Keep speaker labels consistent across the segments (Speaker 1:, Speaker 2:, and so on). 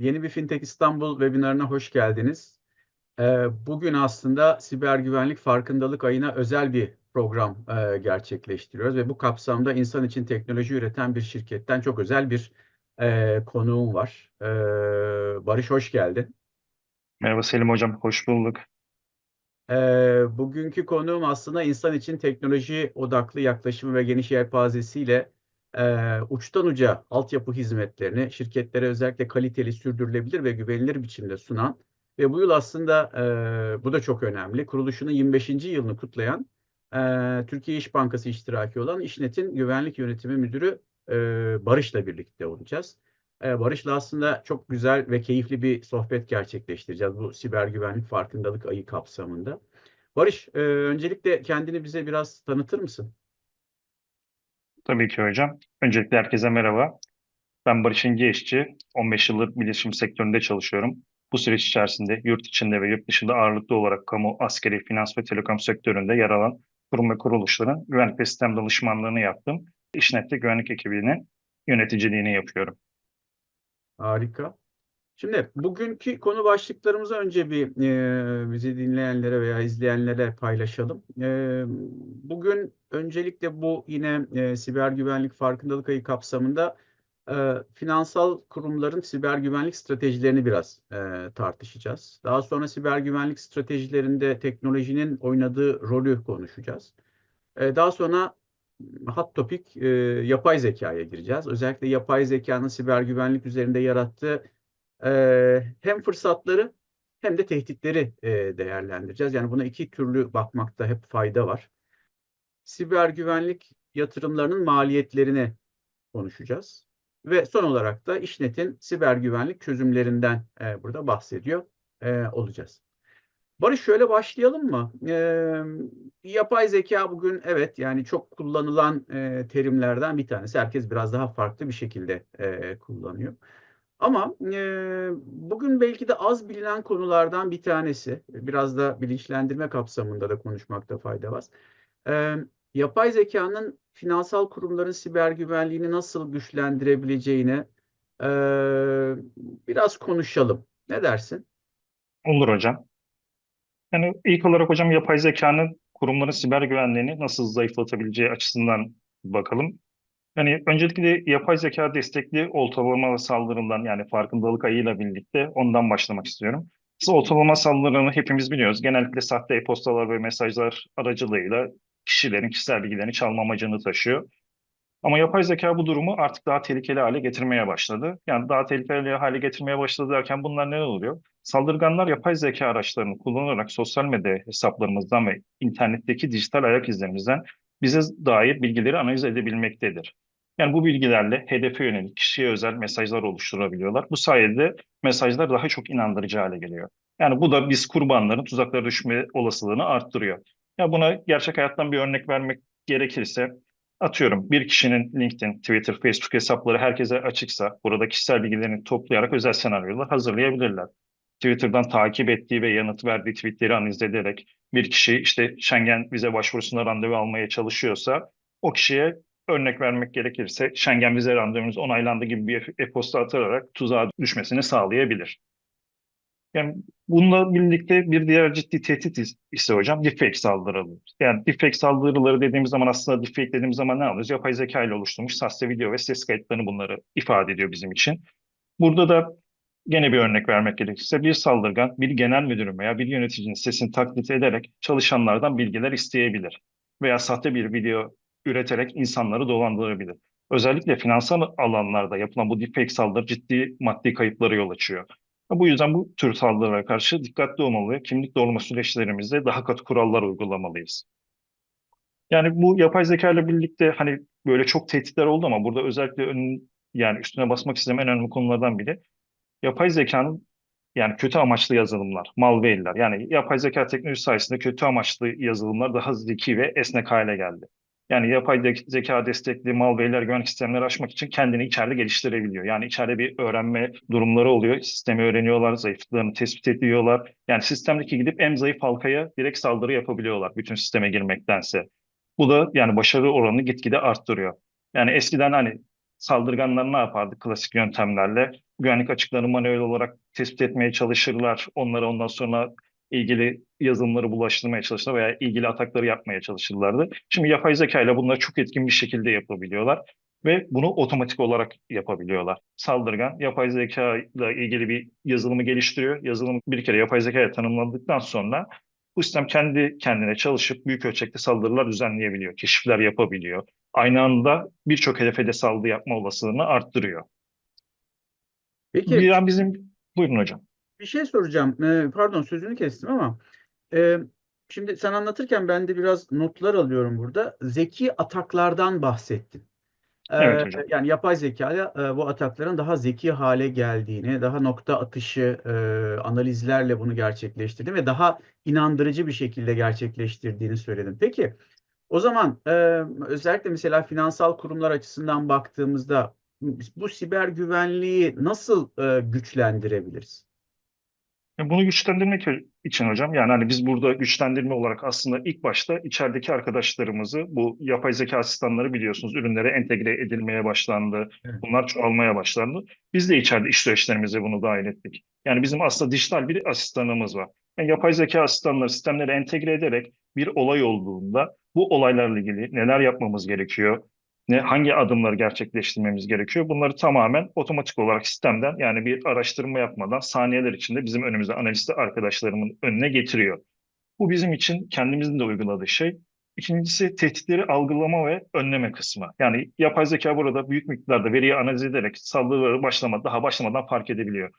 Speaker 1: Yeni bir Fintech İstanbul webinarına hoş geldiniz. Ee, Bugün aslında siber güvenlik farkındalık ayına özel bir program e, gerçekleştiriyoruz ve bu kapsamda insan için teknoloji üreten bir şirketten çok özel bir e, konuğum var. Ee, Barış hoş geldin.
Speaker 2: Merhaba Selim Hocam, hoş bulduk.
Speaker 1: Bugünkü konuğum aslında insan için teknoloji odaklı yaklaşımı ve geniş yelpazesiyle e, uçtan uca altyapı hizmetlerini şirketlere özellikle kaliteli, sürdürülebilir ve güvenilir biçimde sunan ve bu yıl aslında e, bu da çok önemli. Kuruluşunun 25. yılını kutlayan e, Türkiye İş Bankası iştiraki olan İşnet'in Güvenlik Yönetimi Müdürü e, Barış'la birlikte olacağız. Barış'la aslında çok güzel ve keyifli bir sohbet gerçekleştireceğiz bu siber güvenlik farkındalık ayı kapsamında. Barış, öncelikle kendini bize biraz tanıtır mısın?
Speaker 2: Tabii ki hocam. Öncelikle herkese merhaba. Ben Barış İşçi, 15 yıldır bilişim sektöründe çalışıyorum. Bu süreç içerisinde yurt içinde ve yurt dışında ağırlıklı olarak kamu, askeri, finans ve telekom sektöründe yer alan kurum ve kuruluşların güvenlik ve sistem danışmanlığını yaptım. İşnet'te güvenlik ekibinin yöneticiliğini yapıyorum.
Speaker 1: Harika. Şimdi bugünkü konu başlıklarımızı önce bir e, bizi dinleyenlere veya izleyenlere paylaşalım. E, bugün öncelikle bu yine e, siber güvenlik farkındalık ayı kapsamında e, finansal kurumların siber güvenlik stratejilerini biraz e, tartışacağız. Daha sonra siber güvenlik stratejilerinde teknolojinin oynadığı rolü konuşacağız. E, daha sonra hot topic e, yapay zekaya gireceğiz. Özellikle yapay zekanın siber güvenlik üzerinde yarattığı e, hem fırsatları hem de tehditleri e, değerlendireceğiz. Yani buna iki türlü bakmakta hep fayda var. Siber güvenlik yatırımlarının maliyetlerini konuşacağız. Ve son olarak da İşnet'in siber güvenlik çözümlerinden e, burada bahsediyor e, olacağız. Barış şöyle başlayalım mı? Ee, yapay zeka bugün evet yani çok kullanılan e, terimlerden bir tanesi. Herkes biraz daha farklı bir şekilde e, kullanıyor. Ama e, bugün belki de az bilinen konulardan bir tanesi. Biraz da bilinçlendirme kapsamında da konuşmakta fayda var. E, yapay zekanın finansal kurumların siber güvenliğini nasıl güçlendirebileceğini e, biraz konuşalım. Ne dersin?
Speaker 2: Olur hocam. Yani ilk olarak hocam yapay zekanın kurumların siber güvenliğini nasıl zayıflatabileceği açısından bakalım. Yani öncelikle yapay zeka destekli oltalama saldırılarından yani farkındalık ayıyla birlikte ondan başlamak istiyorum. Aslında oltalama saldırılarını hepimiz biliyoruz. Genellikle sahte e-postalar ve mesajlar aracılığıyla kişilerin kişisel bilgilerini çalma amacını taşıyor. Ama yapay zeka bu durumu artık daha tehlikeli hale getirmeye başladı. Yani daha tehlikeli hale getirmeye başladı derken bunlar ne oluyor? Saldırganlar yapay zeka araçlarını kullanarak sosyal medya hesaplarımızdan ve internetteki dijital ayak izlerimizden bize dair bilgileri analiz edebilmektedir. Yani bu bilgilerle hedefe yönelik kişiye özel mesajlar oluşturabiliyorlar. Bu sayede mesajlar daha çok inandırıcı hale geliyor. Yani bu da biz kurbanların tuzaklara düşme olasılığını arttırıyor. Ya buna gerçek hayattan bir örnek vermek gerekirse atıyorum bir kişinin LinkedIn, Twitter, Facebook hesapları herkese açıksa burada kişisel bilgilerini toplayarak özel senaryolar hazırlayabilirler. Twitter'dan takip ettiği ve yanıt verdiği tweetleri analiz ederek bir kişi işte Schengen vize başvurusunda randevu almaya çalışıyorsa o kişiye örnek vermek gerekirse Schengen vize randevunuz onaylandı gibi bir e-posta atarak tuzağa düşmesini sağlayabilir. Yani bununla birlikte bir diğer ciddi tehdit ise hocam deepfake saldırıları. Yani deepfake saldırıları dediğimiz zaman aslında deepfake dediğimiz zaman ne alıyoruz? Yapay zeka ile oluşturmuş sahte video ve ses kayıtlarını bunları ifade ediyor bizim için. Burada da gene bir örnek vermek gerekirse bir saldırgan bir genel müdürün veya bir yöneticinin sesini taklit ederek çalışanlardan bilgiler isteyebilir. Veya sahte bir video üreterek insanları dolandırabilir. Özellikle finansal alanlarda yapılan bu deepfake saldırı ciddi maddi kayıplara yol açıyor. Bu yüzden bu tür saldırılara karşı dikkatli olmalı, kimlik doğrulama süreçlerimizde daha katı kurallar uygulamalıyız. Yani bu yapay zeka ile birlikte hani böyle çok tehditler oldu ama burada özellikle ön, yani üstüne basmak istediğim en önemli konulardan biri yapay zekanın yani kötü amaçlı yazılımlar, malware'ler yani yapay zeka teknolojisi sayesinde kötü amaçlı yazılımlar daha zeki ve esnek hale geldi. Yani yapay zeka destekli malware'ler güvenlik sistemleri açmak için kendini içeride geliştirebiliyor. Yani içeride bir öğrenme durumları oluyor. Sistemi öğreniyorlar, zayıflıklarını tespit ediyorlar. Yani sistemdeki gidip en zayıf halkaya direkt saldırı yapabiliyorlar bütün sisteme girmektense. Bu da yani başarı oranını gitgide arttırıyor. Yani eskiden hani saldırganlar ne yapardı klasik yöntemlerle? Güvenlik açıklarını manuel olarak tespit etmeye çalışırlar. Onlara ondan sonra ilgili yazılımları bulaştırmaya çalışırlar veya ilgili atakları yapmaya çalışırlardı. Şimdi yapay zeka ile bunları çok etkin bir şekilde yapabiliyorlar ve bunu otomatik olarak yapabiliyorlar. Saldırgan yapay zeka ile ilgili bir yazılımı geliştiriyor. Yazılım bir kere yapay zeka ile tanımlandıktan sonra bu sistem kendi kendine çalışıp büyük ölçekte saldırılar düzenleyebiliyor, keşifler yapabiliyor. Aynı anda birçok hedefe de saldırı yapma olasılığını arttırıyor.
Speaker 1: Peki
Speaker 2: Yani bizim buyurun hocam.
Speaker 1: bir şey soracağım. Ee, pardon sözünü kestim ama e, şimdi sen anlatırken ben de biraz notlar alıyorum burada. Zeki ataklardan bahsettin. Ee,
Speaker 2: Evet hocam.
Speaker 1: yani yapay zekayla e, bu atakların daha zeki hale geldiğini, daha nokta atışı e, analizlerle bunu gerçekleştirdiğini ve daha inandırıcı bir şekilde gerçekleştirdiğini söyledin. Peki o zaman e, özellikle mesela finansal kurumlar açısından baktığımızda bu siber güvenliği nasıl e, güçlendirebiliriz?
Speaker 2: Ya Bunu güçlendirmek için hocam yani hani biz burada güçlendirme olarak aslında ilk başta içerideki arkadaşlarımızı bu yapay zeka asistanları biliyorsunuz ürünlere entegre edilmeye başlandı.
Speaker 1: Evet.
Speaker 2: Bunlar çoğalmaya başlandı. Biz de içeride iş süreçlerimize bunu dahil ettik. Yani bizim aslında dijital bir asistanımız var. Yani yapay zeka asistanları sistemlere entegre ederek bir olay olduğunda bu olaylarla ilgili neler yapmamız gerekiyor? Ne, hangi adımları gerçekleştirmemiz gerekiyor? Bunları tamamen otomatik olarak sistemden yani bir araştırma yapmadan saniyeler içinde bizim önümüze analist arkadaşlarımın önüne getiriyor. Bu bizim için kendimizin de uyguladığı şey. İkincisi tehditleri algılama ve önleme kısmı. Yani yapay zeka burada büyük miktarda veriyi analiz ederek saldırıları başlama, daha başlamadan fark edebiliyor.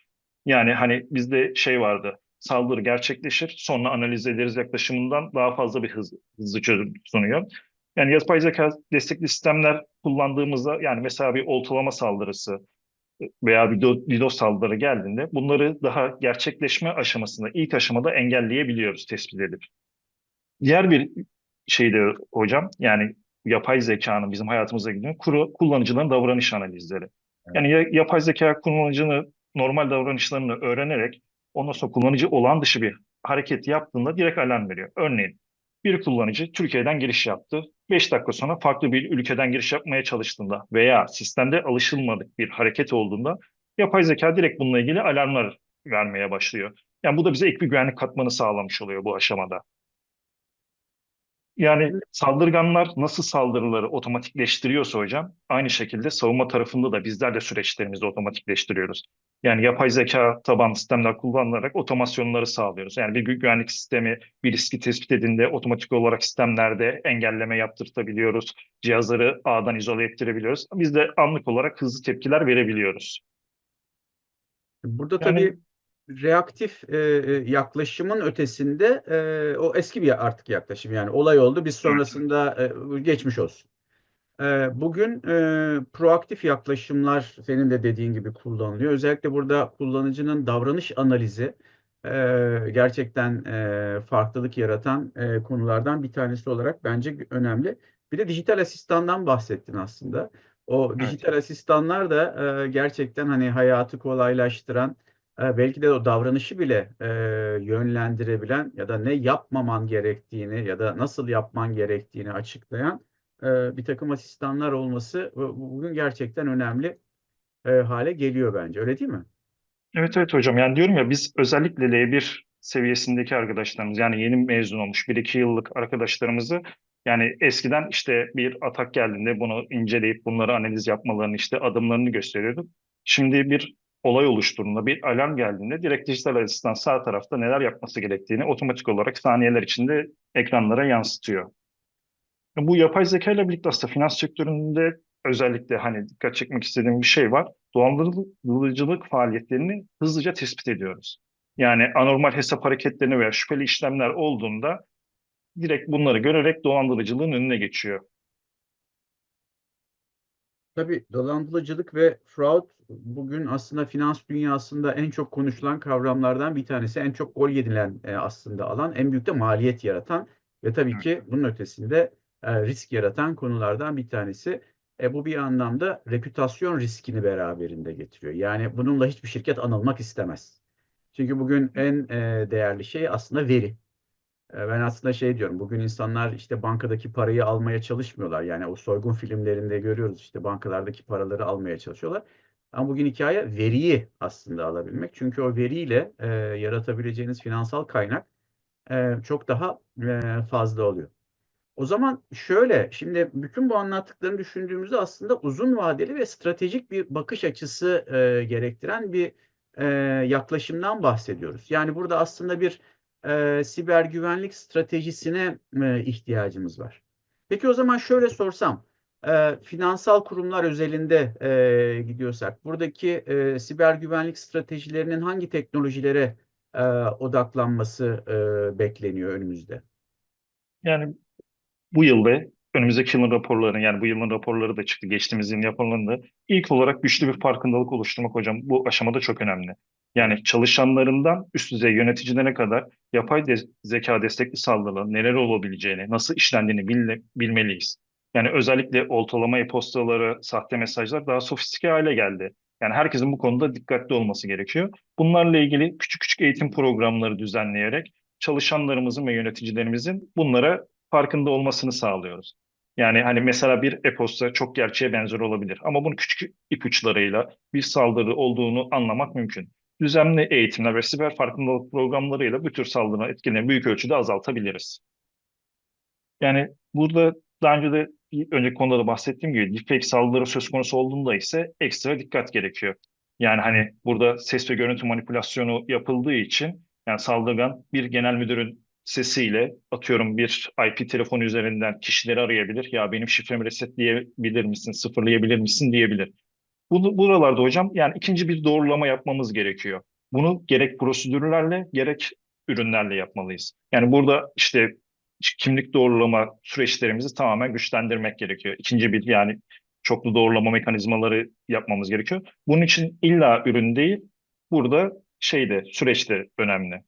Speaker 2: Yani hani bizde şey vardı, saldırı gerçekleşir, sonra analiz ederiz yaklaşımından daha fazla bir hız, hızlı çözüm sunuyor. Yani yapay zeka destekli sistemler kullandığımızda yani mesela bir oltalama saldırısı veya bir do- DDoS saldırı geldiğinde bunları daha gerçekleşme aşamasında ilk aşamada engelleyebiliyoruz tespit edip. Diğer bir şey de hocam yani yapay zekanın bizim hayatımıza gidiyor kuru, kullanıcıların davranış analizleri. Yani ya- yapay zeka kullanıcının normal davranışlarını öğrenerek ondan sonra kullanıcı olan dışı bir hareket yaptığında direkt alarm veriyor. Örneğin bir kullanıcı Türkiye'den giriş yaptı. 5 dakika sonra farklı bir ülkeden giriş yapmaya çalıştığında veya sistemde alışılmadık bir hareket olduğunda yapay zeka direkt bununla ilgili alarmlar vermeye başlıyor. Yani bu da bize ek bir güvenlik katmanı sağlamış oluyor bu aşamada. Yani saldırganlar nasıl saldırıları otomatikleştiriyorsa hocam, aynı şekilde savunma tarafında da bizler de süreçlerimizi otomatikleştiriyoruz. Yani yapay zeka tabanlı sistemler kullanılarak otomasyonları sağlıyoruz. Yani bir gü- güvenlik sistemi bir riski tespit edildiğinde otomatik olarak sistemlerde engelleme yaptırtabiliyoruz. Cihazları ağdan izole ettirebiliyoruz. Biz de anlık olarak hızlı tepkiler verebiliyoruz.
Speaker 1: Burada
Speaker 2: Yani-
Speaker 1: tabii reaktif e, e, yaklaşımın ötesinde e, o eski bir artık yaklaşım yani olay oldu biz sonrasında e, geçmiş olsun. E, bugün e, proaktif yaklaşımlar senin de dediğin gibi kullanılıyor. Özellikle burada kullanıcının davranış analizi e, gerçekten e, farklılık yaratan e, konulardan bir tanesi olarak bence önemli. Bir de dijital asistandan bahsettin aslında. O dijital asistanlar da e, gerçekten hani hayatı kolaylaştıran, belki de o davranışı bile e, yönlendirebilen ya da ne yapmaman gerektiğini ya da nasıl yapman gerektiğini açıklayan e, bir takım asistanlar olması bu- bugün gerçekten önemli e, hale geliyor bence. Öyle değil mi?
Speaker 2: Evet evet hocam yani diyorum ya biz özellikle L1 seviyesindeki arkadaşlarımız yani yeni mezun olmuş 1-2 yıllık arkadaşlarımızı yani eskiden işte bir atak geldiğinde bunu inceleyip bunları analiz yapmalarını işte adımlarını gösteriyorduk. Şimdi bir olay oluşturduğunda bir alarm geldiğinde direkt dijital asistan sağ tarafta neler yapması gerektiğini otomatik olarak saniyeler içinde ekranlara yansıtıyor. Bu yapay zeka ile birlikte aslında finans sektöründe özellikle hani dikkat çekmek istediğim bir şey var. Dolandırıcılık faaliyetlerini hızlıca tespit ediyoruz. Yani anormal hesap hareketlerini veya şüpheli işlemler olduğunda direkt bunları görerek dolandırıcılığın önüne geçiyor.
Speaker 1: Tabii dolandırıcılık ve fraud bugün aslında finans dünyasında en çok konuşulan kavramlardan bir tanesi. En çok gol yedilen e, aslında alan, en büyük de maliyet yaratan ve tabii ki bunun ötesinde e, risk yaratan konulardan bir tanesi. E, bu bir anlamda reputasyon riskini beraberinde getiriyor. Yani bununla hiçbir şirket anılmak istemez. Çünkü bugün en e, değerli şey aslında veri. E, Ben aslında şey diyorum, bugün insanlar işte bankadaki parayı almaya çalışmıyorlar. Yani o soygun filmlerinde görüyoruz işte bankalardaki paraları almaya çalışıyorlar. Ama bugün hikaye veriyi aslında alabilmek. Çünkü o veriyle e, yaratabileceğiniz finansal kaynak e, çok daha e, fazla oluyor. O zaman şöyle, şimdi bütün bu anlattıklarını düşündüğümüzde aslında uzun vadeli ve stratejik bir bakış açısı e, gerektiren bir e, yaklaşımdan bahsediyoruz. Yani burada aslında bir e, siber güvenlik stratejisine e, ihtiyacımız var. Peki o zaman şöyle sorsam, e, finansal kurumlar özelinde e, gidiyorsak, buradaki e, siber güvenlik stratejilerinin hangi teknolojilere e, odaklanması e, bekleniyor önümüzde?
Speaker 2: Yani bu yıl önümüzdeki yılın raporlarının yani bu yılın raporları da çıktı. Geçtiğimiz yılın raporlarında ilk olarak güçlü bir farkındalık oluşturmak hocam bu aşamada çok önemli. Yani çalışanlarından üst düzey yöneticilerine kadar yapay de- zeka destekli saldırıların neler olabileceğini, nasıl işlendiğini bilme- bilmeliyiz. Yani özellikle oltalama e-postaları, sahte mesajlar daha sofistike hale geldi. Yani herkesin bu konuda dikkatli olması gerekiyor. Bunlarla ilgili küçük küçük eğitim programları düzenleyerek çalışanlarımızın ve yöneticilerimizin bunlara farkında olmasını sağlıyoruz. Yani hani mesela bir e-posta çok gerçeğe benzer olabilir ama bunun küçük ipuçlarıyla bir saldırı olduğunu anlamak mümkün. Düzenli eğitimler ve siber farkındalık programlarıyla bu tür saldırı etkilerini büyük ölçüde azaltabiliriz. Yani burada daha önce de önceki konuda da bahsettiğim gibi deepfake saldırı söz konusu olduğunda ise ekstra dikkat gerekiyor. Yani hani burada ses ve görüntü manipülasyonu yapıldığı için yani saldırgan bir genel müdürün sesiyle atıyorum bir IP telefonu üzerinden kişileri arayabilir. Ya benim şifremi resetleyebilir misin, sıfırlayabilir misin diyebilir. Bu, buralarda hocam yani ikinci bir doğrulama yapmamız gerekiyor. Bunu gerek prosedürlerle gerek ürünlerle yapmalıyız. Yani burada işte kimlik doğrulama süreçlerimizi tamamen güçlendirmek gerekiyor. İkinci bir yani çoklu doğrulama mekanizmaları yapmamız gerekiyor. Bunun için illa ürün değil, burada şeyde süreçte önemli.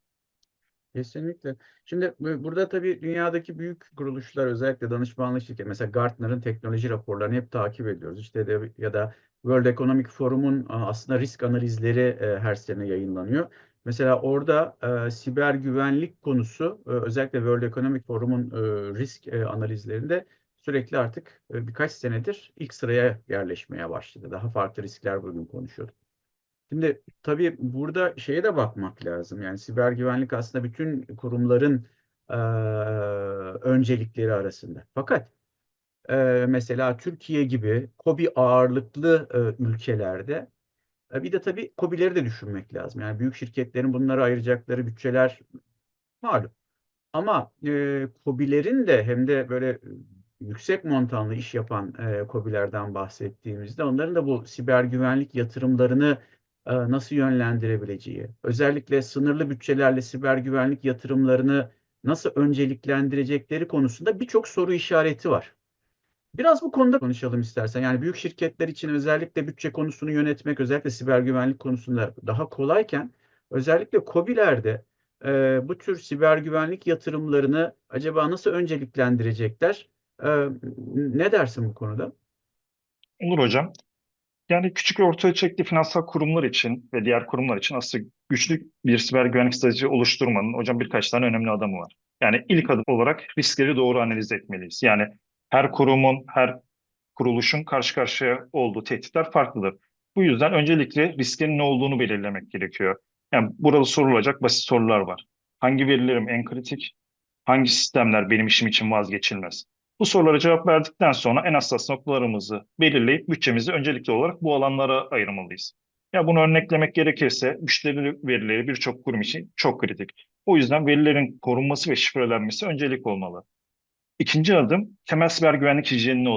Speaker 1: Kesinlikle. Şimdi bu- burada tabii dünyadaki büyük kuruluşlar özellikle danışmanlık şirketi mesela Gartner'ın teknoloji raporlarını hep takip ediyoruz. İşte de ya da World Economic Forum'un a, aslında risk analizleri e, her sene yayınlanıyor. Mesela orada e, siber güvenlik konusu e, özellikle World Economic Forum'un e, risk e, analizlerinde sürekli artık e, birkaç senedir ilk sıraya yerleşmeye başladı. Daha farklı riskler bugün konuşuyorduk. Şimdi tabii burada şeye de bakmak lazım. Yani siber güvenlik aslında bütün kurumların eee, öncelikleri arasında. Fakat eee, mesela Türkiye gibi KOBİ ağırlıklı eee, ülkelerde e, bir de tabii KOBİ'leri de düşünmek lazım. Yani büyük şirketlerin bunlara ayıracakları bütçeler malum. Ama e, KOBİ'lerin de hem de böyle e, yüksek montanlı iş yapan e, KOBİ'lerden bahsettiğimizde onların da bu siber güvenlik yatırımlarını e, nasıl yönlendirebileceği, özellikle sınırlı bütçelerle siber güvenlik yatırımlarını nasıl önceliklendirecekleri konusunda birçok soru işareti var. Biraz bu konuda konuşalım istersen. Yani büyük şirketler için özellikle bütçe konusunu yönetmek, özellikle siber güvenlik konusunda daha kolayken, özellikle KOBİ'lerde e, bu tür siber güvenlik yatırımlarını acaba nasıl önceliklendirecekler? E, ne dersin bu konuda?
Speaker 2: Olur hocam. Yani küçük ve orta ölçekli finansal kurumlar için ve diğer kurumlar için aslında güçlü bir siber güvenlik stratejisi oluşturmanın hocam birkaç tane önemli adımı var. Yani ilk adım olarak riskleri doğru analiz etmeliyiz. Yani her kurumun, her kuruluşun karşı karşıya olduğu tehditler farklıdır. Bu yüzden öncelikle risklerin ne olduğunu belirlemek gerekiyor. Yani burada sorulacak basit sorular var. Hangi verilerim en kritik? Hangi sistemler benim işim için vazgeçilmez? Bu sorulara cevap verdikten sonra en hassas noktalarımızı belirleyip bütçemizi öncelikli olarak bu alanlara ayırmalıyız. Ya bunu örneklemek gerekirse müşteri verileri birçok kurum için çok kritik. O yüzden verilerin korunması ve şifrelenmesi öncelik olmalı. İkinci adım temel siber güvenlik hijyenine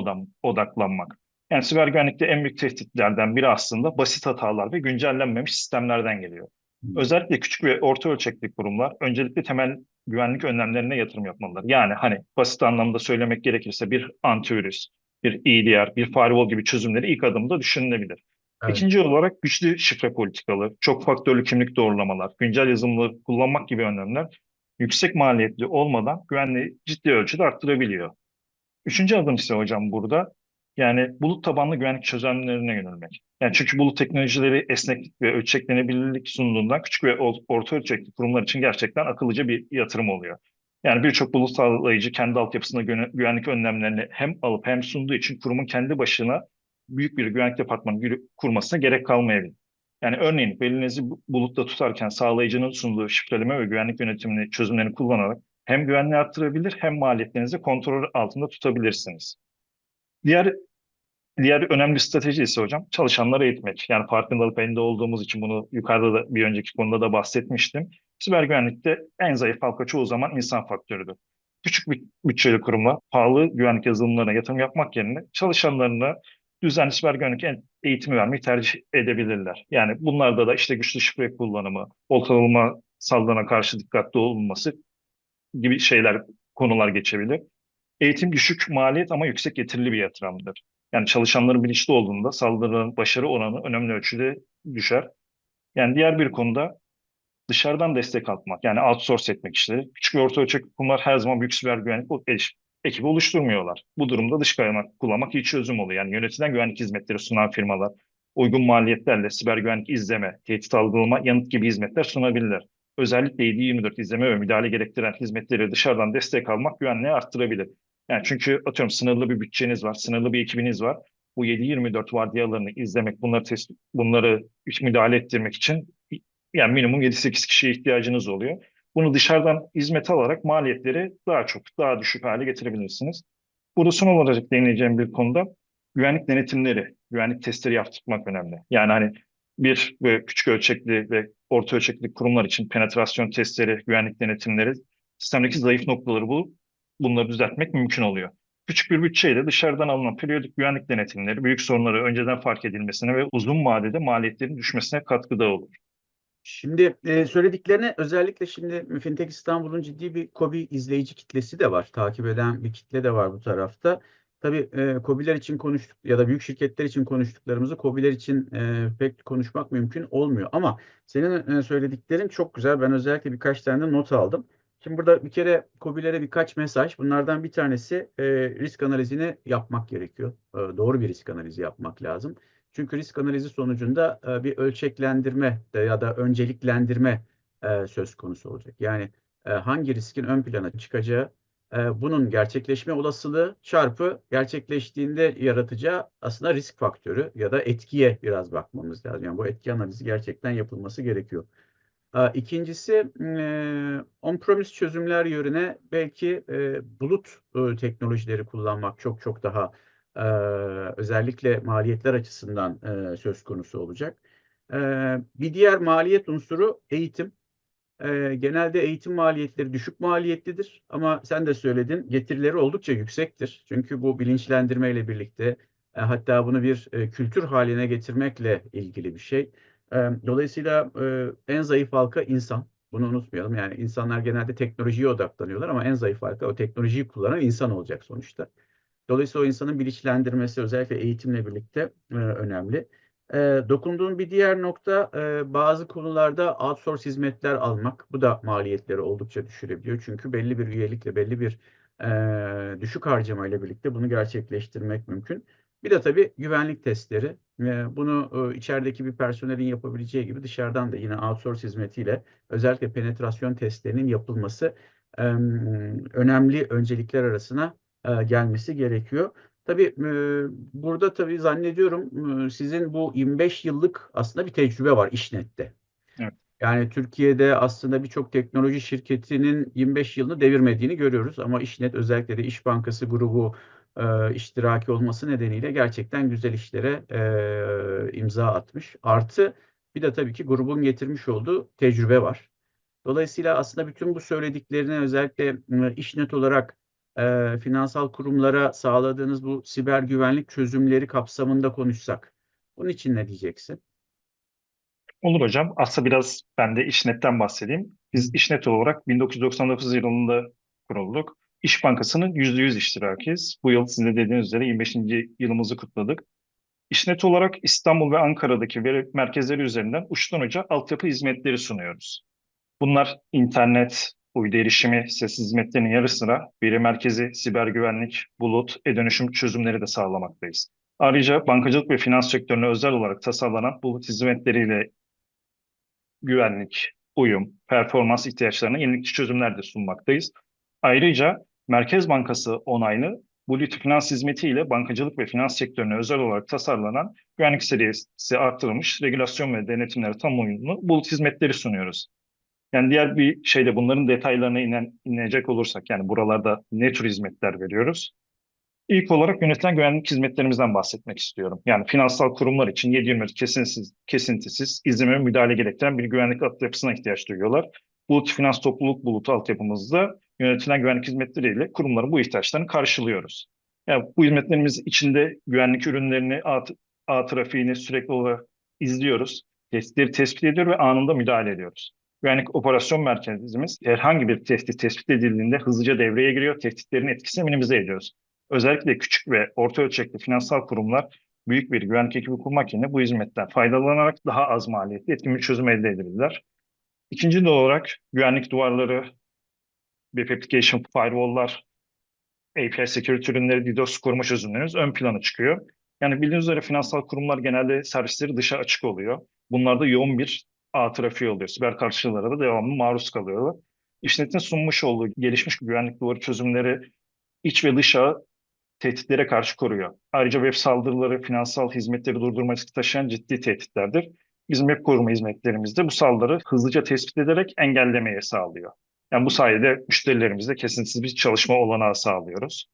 Speaker 2: odaklanmak. Yani siber güvenlikte en büyük tehditlerden biri aslında basit hatalar ve güncellenmemiş sistemlerden geliyor. Özellikle küçük ve orta ölçekli kurumlar öncelikle temel güvenlik önlemlerine yatırım yapmalılar. Yani hani basit anlamda söylemek gerekirse bir antivirüs, bir EDR, bir firewall gibi çözümleri ilk adımda düşünülebilir.
Speaker 1: Evet.
Speaker 2: İkinci olarak güçlü şifre politikaları, çok faktörlü kimlik doğrulamalar, güncel yazılımları kullanmak gibi önlemler yüksek maliyetli olmadan güvenliği ciddi ölçüde arttırabiliyor. Üçüncü adım ise hocam burada yani bulut tabanlı güvenlik çözümlerine yönelmek. Yani çünkü bulut teknolojileri esneklik ve ölçeklenebilirlik sunduğundan küçük ve or- orta ölçekli kurumlar için gerçekten akıllıca bir yatırım oluyor. Yani birçok bulut sağlayıcı kendi altyapısında güven- güvenlik önlemlerini hem alıp hem sunduğu için kurumun kendi başına büyük bir güvenlik departmanı kurmasına gerek kalmayabilir. Yani örneğin belinizi bu- bulutta tutarken sağlayıcının sunduğu şifreleme ve güvenlik yönetimini çözümlerini kullanarak hem güvenliği arttırabilir hem maliyetlerinizi kontrol altında tutabilirsiniz. Diğer diğer önemli strateji ise hocam çalışanları eğitmek. Yani farkındalık elinde olduğumuz için bunu yukarıda da bir önceki konuda da bahsetmiştim. Siber güvenlikte en zayıf halka çoğu zaman insan faktörüdür. Küçük bir bütçeli kurumla pahalı güvenlik yazılımlarına yatırım yapmak yerine çalışanlarına düzenli siber güvenlik eğitimi vermeyi tercih edebilirler. Yani bunlarda da işte güçlü şifre kullanımı, oltalama saldırına karşı dikkatli olunması gibi şeyler, konular geçebilir. Eğitim düşük maliyet ama yüksek getirili bir yatırımdır. Yani çalışanların bilinçli olduğunda saldırının başarı oranı önemli ölçüde düşer. Yani diğer bir konuda dışarıdan destek almak, yani outsource etmek işleri. Küçük ve orta ölçekli kurumlar her zaman büyük siber güvenlik ekibi oluşturmuyorlar. Bu durumda dış kaynak kullanmak iyi çözüm oluyor. Yani yönetilen güvenlik hizmetleri sunan firmalar uygun maliyetlerle siber güvenlik izleme, tehdit algılama, yanıt gibi hizmetler sunabilirler. Özellikle 7/24 izleme ve müdahale gerektiren hizmetleri dışarıdan destek almak güvenliği arttırabilir. Yani çünkü atıyorum sınırlı bir bütçeniz var, sınırlı bir ekibiniz var. Bu 7/24 vardiyalarını izlemek, bunları test, bunları müdahale ettirmek için yani minimum 7-8 kişiye ihtiyacınız oluyor. Bunu dışarıdan hizmet alarak maliyetleri daha çok, daha düşük hale getirebilirsiniz. Burada son olarak değineceğim bir konuda güvenlik denetimleri, güvenlik testleri yaptırmak önemli. Yani hani bir böyle küçük ölçekli ve orta ölçekli kurumlar için penetrasyon testleri, güvenlik denetimleri, sistemdeki zayıf noktaları bulup bunları düzeltmek mümkün oluyor. Küçük bir bütçeyle dışarıdan alınan periyodik güvenlik denetimleri büyük sorunları önceden fark edilmesine ve uzun vadede maliyetlerin düşmesine katkıda olur.
Speaker 1: Şimdi e, söylediklerine özellikle şimdi Fintech İstanbul'un ciddi bir KOBİ izleyici kitlesi de var. Takip eden bir kitle de var bu tarafta. Tabii e, KOBİ'ler için konuştuk ya da büyük şirketler için konuştuklarımızı KOBİ'ler için e, pek konuşmak mümkün olmuyor. Ama senin e, söylediklerin çok güzel. Ben özellikle birkaç tane de not aldım. Şimdi burada bir kere KOBİ'lere birkaç mesaj. Bunlardan bir tanesi e, risk analizini yapmak gerekiyor. E, doğru bir risk analizi yapmak lazım. Çünkü risk analizi sonucunda e, bir ölçeklendirme de ya da önceliklendirme e, söz konusu olacak. Yani e, hangi riskin ön plana çıkacağı, e, bunun gerçekleşme olasılığı çarpı gerçekleştiğinde yaratacağı aslında risk faktörü ya da etkiye biraz bakmamız lazım. Yani bu etki analizi gerçekten yapılması gerekiyor. E, İkincisi e, on-premise çözümler yerine belki e, bulut e, teknolojileri kullanmak çok çok daha e, özellikle maliyetler açısından e, söz konusu olacak. E, bir diğer maliyet unsuru eğitim. E, genelde eğitim maliyetleri düşük maliyetlidir ama sen de söyledin getirileri oldukça yüksektir. Çünkü bu bilinçlendirmeyle birlikte e, hatta bunu bir e, kültür haline getirmekle ilgili bir şey. E, dolayısıyla e, en zayıf halka insan. Bunu unutmayalım. Yani insanlar genelde teknolojiye odaklanıyorlar ama en zayıf halka o teknolojiyi kullanan insan olacak sonuçta. Dolayısıyla o insanın bilinçlendirmesi özellikle eğitimle birlikte e, önemli. E, dokunduğum bir diğer nokta e, bazı konularda outsource hizmetler almak. Bu da maliyetleri oldukça düşürebiliyor. Çünkü belli bir üyelikle, belli bir e, düşük harcamayla birlikte bunu gerçekleştirmek mümkün. Bir de tabii güvenlik testleri. E, bunu e, içerideki bir personelin yapabileceği gibi dışarıdan da yine outsource hizmetiyle özellikle penetrasyon testlerinin yapılması e, önemli öncelikler arasına e, gelmesi gerekiyor. Tabii e, burada tabii zannediyorum e, sizin bu 25 yıllık aslında bir tecrübe var İşnet'te.
Speaker 2: Evet.
Speaker 1: Yani Türkiye'de aslında birçok teknoloji şirketinin 25 yılını devirmediğini görüyoruz ama İşnet özellikle de İş Bankası grubu e, iştiraki olması nedeniyle gerçekten güzel işlere e, imza atmış. Artı bir de tabii ki grubun getirmiş olduğu tecrübe var. Dolayısıyla aslında bütün bu söylediklerini özellikle e, İşnet olarak e, finansal kurumlara sağladığınız bu siber güvenlik çözümleri kapsamında konuşsak. Bunun için ne diyeceksin?
Speaker 2: Olur hocam. Aslında biraz ben de İşnet'ten bahsedeyim. Biz İşnet olarak 1999 yılında kurulduk. İş Bankası'nın %100 iştirakiyiz. Bu yıl sizin de dediğiniz üzere 25. yılımızı kutladık. İşnet olarak İstanbul ve Ankara'daki veri merkezleri üzerinden uçtan uca altyapı hizmetleri sunuyoruz. Bunlar internet, uydu erişimi, ses hizmetlerinin yarı sıra veri merkezi, siber güvenlik, bulut, e-dönüşüm çözümleri de sağlamaktayız. Ayrıca bankacılık ve finans sektörüne özel olarak tasarlanan bulut hizmetleriyle güvenlik, uyum, performans ihtiyaçlarına yenilikçi çözümler de sunmaktayız. Ayrıca Merkez Bankası onaylı Bulut Finans Hizmeti ile bankacılık ve finans sektörüne özel olarak tasarlanan güvenlik seviyesi artırılmış regülasyon ve denetimlere tam uyumlu bulut hizmetleri sunuyoruz. Yani diğer bir şeyde bunların detaylarına inen, inecek olursak yani buralarda ne tür hizmetler veriyoruz? İlk olarak yönetilen güvenlik hizmetlerimizden bahsetmek istiyorum. Yani finansal kurumlar için 7/24 kesintisiz, kesintisiz izin ve müdahale gerektiren bir güvenlik altyapısına ihtiyaç duyuyorlar. Bulut Finans Topluluk Bulutu altyapımızda yönetilen güvenlik hizmetleriyle kurumların bu ihtiyaçlarını karşılıyoruz. Yani bu hizmetlerimiz içinde güvenlik ürünlerini, ağ, ağ trafiğini sürekli olarak izliyoruz. Tehditleri tespit ediyor ve anında müdahale ediyoruz. Güvenlik operasyon merkezimiz herhangi bir tehdit tespit edildiğinde hızlıca devreye giriyor. Tehditlerin etkisini minimize ediyoruz. Özellikle küçük ve orta ölçekli finansal kurumlar büyük bir güvenlik ekibi kurmak yerine bu hizmetten faydalanarak daha az maliyetli etkin bir çözüm elde edebilirler. İkinci de olarak güvenlik duvarları, web application firewall'lar, API security ürünleri, DDoS koruma çözümlerimiz ön plana çıkıyor. Yani bildiğiniz üzere finansal kurumlar genelde servisleri dışa açık oluyor. Bunlarda yoğun bir ağ trafiği oluyor. Siber karşılara da devamlı maruz kalıyorlar. İşletin sunmuş olduğu gelişmiş güvenlik duvarı çözümleri iç ve dış ağı tehditlere karşı koruyor. Ayrıca web saldırıları, finansal hizmetleri durdurma riski taşıyan ciddi tehditlerdir. Bizim web koruma hizmetlerimizde bu saldırı hızlıca tespit ederek engellemeye sağlıyor. Yani bu sayede müşterilerimizde kesintisiz bir çalışma olanağı sağlıyoruz.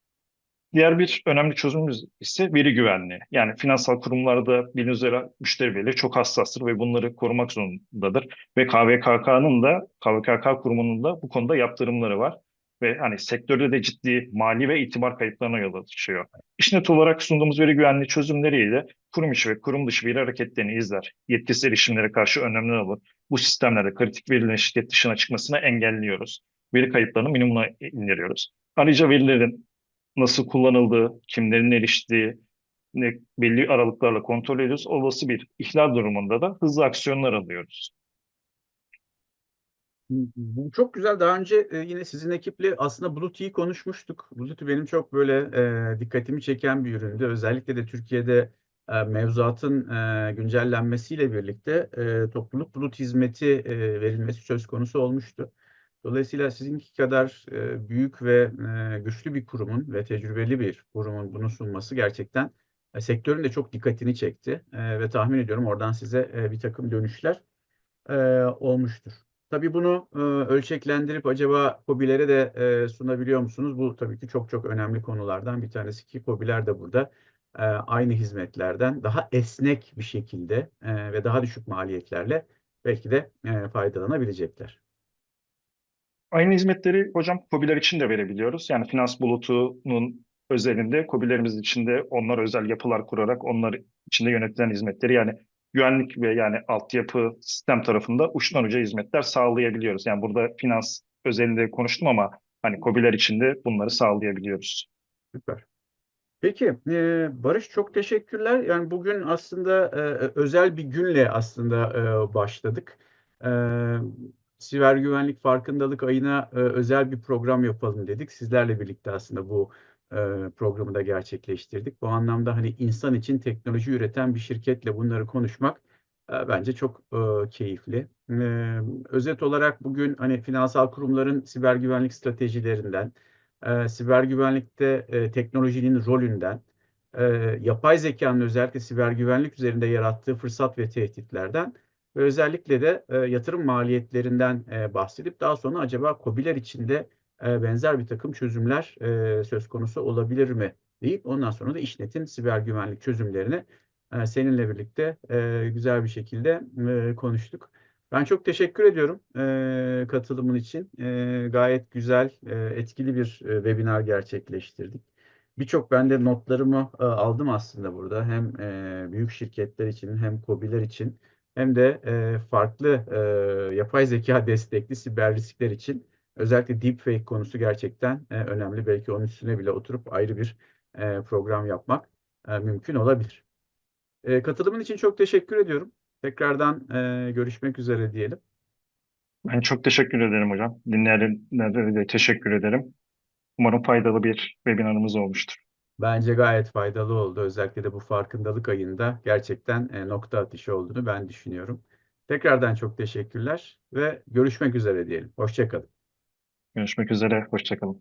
Speaker 2: Diğer bir önemli çözümümüz ise veri güvenliği. Yani finansal kurumlarda bildiğiniz üzere müşteri verileri çok hassastır ve bunları korumak zorundadır. Ve KVKK'nın da, KVKK kurumunun da bu konuda yaptırımları var. Ve hani sektörde de ciddi mali ve itibar kayıplarına yol açıyor. İşnet olarak sunduğumuz veri güvenliği çözümleriyle kurum içi ve kurum dışı veri hareketlerini izler. Yetkisiz erişimlere karşı önlemler alır. Bu sistemlerde kritik verilerin şirket dışına çıkmasını engelliyoruz. Veri kayıplarını minimuma indiriyoruz. Ayrıca verilerin nasıl kullanıldığı, kimlerin eriştiği, belli aralıklarla kontrol ediyoruz. Olası bir ihlal durumunda da hızlı aksiyonlar alıyoruz.
Speaker 1: Çok güzel. Daha önce e, yine sizin ekiple aslında Bluetooth'u konuşmuştuk. Bluetooth benim çok böyle e, dikkatimi çeken bir üründü. Özellikle de Türkiye'de e, mevzuatın e, güncellenmesiyle birlikte e, topluluk Bluetooth hizmeti e, verilmesi söz konusu olmuştu. Dolayısıyla sizinki kadar e, büyük ve e, güçlü bir kurumun ve tecrübeli bir kurumun bunu sunması gerçekten e, sektörün de çok dikkatini çekti E, ve tahmin ediyorum oradan size e, bir takım dönüşler e, olmuştur. Tabii bunu e, ölçeklendirip acaba KOBİ'lere de e, sunabiliyor musunuz? Bu tabii ki çok çok önemli konulardan bir tanesi ki KOBİ'ler de burada e, aynı hizmetlerden daha esnek bir şekilde e, ve daha düşük maliyetlerle belki de e, faydalanabilecekler.
Speaker 2: Aynı hizmetleri hocam KOBİ'ler için de verebiliyoruz. Yani finans bulutunun özelinde KOBİ'lerimiz için de onlar özel yapılar kurarak onlar içinde yönetilen hizmetleri yani güvenlik ve yani altyapı sistem tarafında uçtan uca hizmetler sağlayabiliyoruz. Yani burada finans özelinde konuştum ama hani KOBİ'ler için de bunları sağlayabiliyoruz.
Speaker 1: Süper. Peki e, Barış çok teşekkürler. Yani bugün aslında e, özel bir günle aslında e, başladık. E, Siber Güvenlik Farkındalık Ayı'na e, özel bir program yapalım dedik. Sizlerle birlikte aslında bu e, programı da gerçekleştirdik. Bu anlamda hani insan için teknoloji üreten bir şirketle bunları konuşmak e, bence çok e, keyifli. E, özet olarak bugün hani finansal kurumların siber güvenlik stratejilerinden, e, siber güvenlikte e, teknolojinin rolünden, e, yapay zekanın özellikle siber güvenlik üzerinde yarattığı fırsat ve tehditlerden ve özellikle de e, yatırım maliyetlerinden e, bahsedip daha sonra acaba KOBİ'ler içinde e, benzer bir takım çözümler e, söz konusu olabilir mi deyip ondan sonra da İşnet'in siber güvenlik çözümlerini e, seninle birlikte e, güzel bir şekilde e, konuştuk. Ben çok teşekkür ediyorum e, katılımın için. E, gayet güzel, e, etkili bir e, webinar gerçekleştirdik. Birçok ben de notlarımı e, aldım aslında burada. Hem e, büyük şirketler için hem KOBİ'ler için hem de e, farklı e, yapay zeka destekli siber riskler için özellikle deepfake konusu gerçekten e, önemli. Belki onun üstüne bile oturup ayrı bir e, program yapmak e, mümkün olabilir. E, katılımın için çok teşekkür ediyorum. Tekrardan e, görüşmek üzere diyelim.
Speaker 2: Ben çok teşekkür ederim hocam. Dinleyenlere de teşekkür ederim. Umarım faydalı bir webinarımız olmuştur.
Speaker 1: Bence gayet faydalı oldu. Özellikle de bu farkındalık ayında gerçekten e, nokta atışı olduğunu ben düşünüyorum. Tekrardan çok teşekkürler ve görüşmek üzere diyelim. Hoşçakalın.
Speaker 2: Görüşmek üzere. Hoşça kalın.